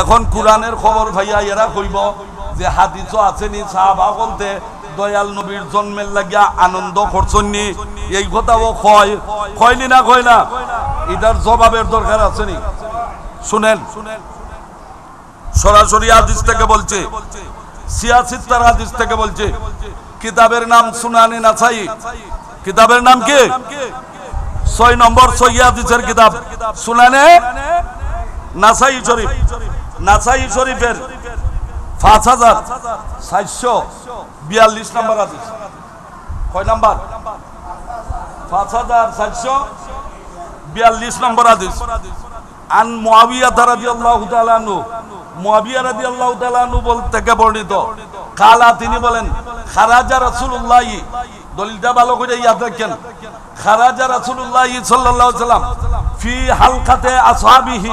এখন কোরআনের খবর ভাইয়া এরা কইব যে হাদিসও আসেনি সাহাবা বলতে দয়াল নবীর জন্মের লাগিয়া আনন্দ করছনি এই কথাও কয়, কয়নি না কয় না? এটার জবাবের দরকার আছেনি। শুনেন, সরাসরি হাদিস থেকে বলছে সিয়াসিত্তার হাদিস থেকে বলছে, কিতাবের নাম সুনানি নাসাই। কিতাবের নাম কি? ছয় নম্বর সহি হাদিসের কিতাব। সুনানে নাসাই শরীফ। নাসাই শরীফের পাঁচ হাজার সাতশো বিয়াল্লিশ নম্বর হাদিস। কয় নাম্বার? পাঁচ হাজার সাতশো বিয়াল্লিশ নম্বর হাদিস। আন মুয়াবিয়া রাদিয়াল্লাহু তাআলা আনহু। মুয়াবিয়া রাদিয়াল্লাহু তাআলা আনহু বল থেকে বর্ণিত। কালা তিনি বলেন, খারাজা রাসূলুল্লাহ। দলিলটা ভালো করে ইয়াদ রাখেন। খারাজা রাসূলুল্লাহ সাল্লাল্লাহু আলাইহি সাল্লাম ফি হালকাতে আসহাবিহি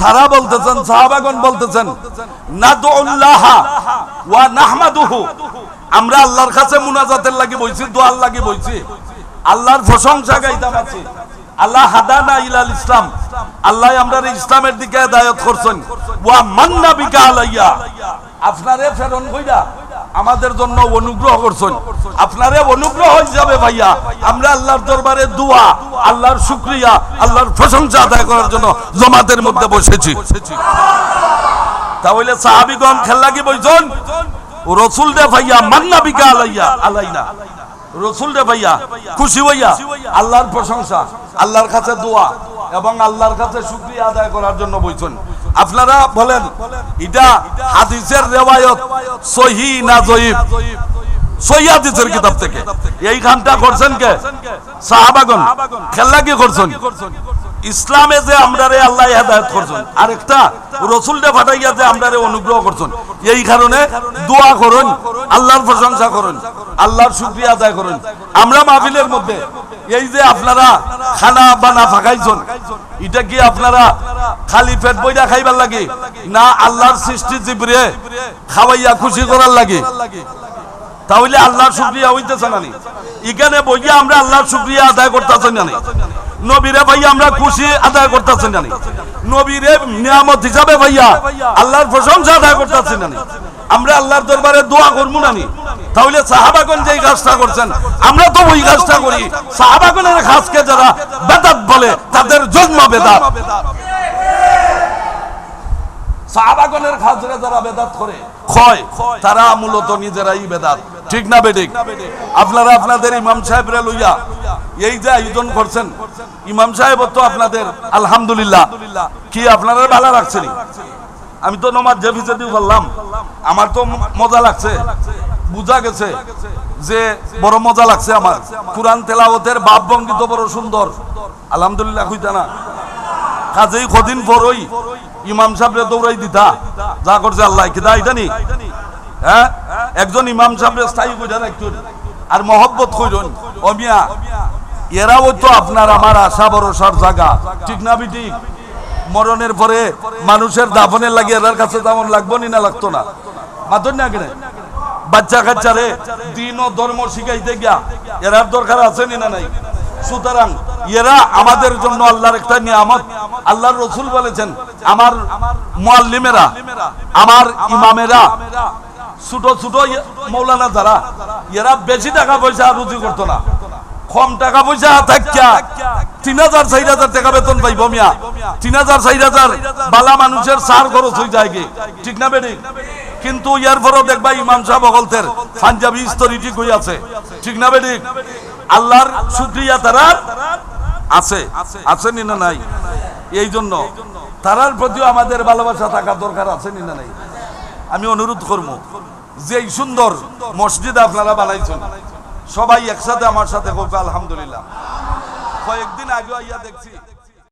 তারা বলতেছেন সাহাবাগন বলতেছেন ওয়া নাহমাদুহু। আমরা আল্লাহর কাছে মুনাজাতের লাগি বইছি, দোয়ার লাগি বইছি। আল্লাহর প্রশংসা গাইতাম আছি। আল্লাহ হাদানা ইলাল ইসলাম। আল্লাহ আমরা ইসলামের দিকে দায়ত করছেন। ওয়া মান্না বিকা আলাইয়া। আপনারে ফেরন কইরা আমাদের জন্য অনুগ্রহ করছেন। আপনারে অনুগ্রহ যাবে ভাইয়া, আমরা আল্লাহর দরবারে দোয়া, আল্লাহর শুকরিয়া, আল্লাহর প্রশংসা আদায় করার জন্য জমাতের মধ্যে বসেছি। তাহলে সাহাবিগণ খেলা কি বলছেন? রসুল দে ভাইয়া, মান্না বিকা আলাইয়া, আলাইনা। রসুল রে ভাইয়া, খুশি হইয়া, আল্লাহর প্রশংসা, আল্লাহর কাছে দোয়া এবং আল্লাহর কাছে শুক্রিয়া আদায় করার জন্য বইছেন আপনারা বলেন, এটা হাদিসের রেওয়ায়ত, সহি না জয়ীব অনুগ্রহ করছেন, এই কারণে দোয়া করুন, আল্লাহর প্রশংসা করুন, আল্লাহর শুকরিয়া আদায় করুন। আমরা মাহফিলের মধ্যে এই যে আপনারা খানা বানা ফাঁকাইছেন, এটা কি আপনারা খালি পেট বইটা খাইবার লাগে, না আল্লাহর সৃষ্টি জীবরে খাওয়াইয়া খুশি করার লাগে। তাহলে আল্লাহর শুকরিয়া হইতেছে না এখানে বইয়া আমরা আল্লাহর শুকরিয়া আদায় করতেছেন না নবীরে ভাইয়া আমরা খুশি আদায় করতেছেন না নবীরে নিয়ামত হিসাবে ভাইয়া আল্লাহর প্রশংসা আদায় করতেছেন না আমরা আল্লাহর দরবারে দোয়া করব না? তাহলে সাহাবাগন যে কাজটা করছেন, আমরা তো ওই কাজটা করি। সাহাবাগনের কাজকে যারা বেদাত বলে, তাদের জন্ম বেদাত। খাজরে যারা বেদাত করে ক্ষয় তারা মূলত নিজেরাই বেদাত। ঠিক না বেদিক আপনারা আপনাদের ইমাম সাহেবরে লইয়া এই যে আয়োজন করছেন ইমাম সাহেব তো আপনাদের আলহামদুলিল্লাহ। কি আপনারা ভালো রাখছেন আমি তো নমাজ যে ভিজে দিয়ে বললাম আমার তো মজা লাগছে। বুঝা গেছে যে বড় মজা লাগছে আমার। কোরআন তেলাওয়াতের বাপ ভঙ্গি তো বড় সুন্দর। আলহামদুলিল্লাহ কইতা না কাজেই কদিন পরই ইমাম সাহেবরে দৌড়াই দিতা। যা করছে আল্লাহ কিদা এটা নি হ্যাঁ? একজন ইমাম সাহেবরে স্থায়ী কইরা রাখতুন। আর মহব্বত কইরুন। অমিয়া এরাও তো আপনার আমার আশা ভরসার জায়গা। ঠিক না বি ঠিক মরণের পরে মানুষের দাফনের লাগে এরার কাছে তেমন লাগবো নি লাগতো না? মাতন না কেন? বাচ্চা কাচ্চারে দিন ও ধর্ম শিখাইতে গিয়া এরার দরকার আছে না নাই? সুতরাং এরা আমাদের জন্য আল্লাহর একটা নিয়ামত। আল্লাহর রসুল বলেছেন আমার মুআল্লিমেরা, আমার ইমামেরা, ছোট ছোট মৌলানা যারা, এরা বেশি টাকা পয়সা রুজি করতো না। কম টাকা পয়সা থাকিয়া তিন হাজার, চার হাজার টাকা বেতন পাইব মিয়া। তিন হাজার, চার হাজার বালা মানুষের সার খরচ হয়ে যায় ঠিক না বেটি? কিন্তু ইয়ার পরও দেখবা ইমাম সাহেব অগলতের পাঞ্জাবি স্তরি ঠিক হয়ে আছে। ঠিক না বেটি? আল্লাহর শুক্রিয়া তারা আছে। আছে না নাই? এই জন্য তারার প্রতিও আমাদের ভালোবাসা থাকা দরকার আছে নি নাই? আমি অনুরোধ করব যে এই সুন্দর মসজিদ আপনারা বানাইছেন, সবাই একসাথে আমার সাথে করবে, আলহামদুলিল্লাহ। কয়েকদিন আগে আইয়া দেখছি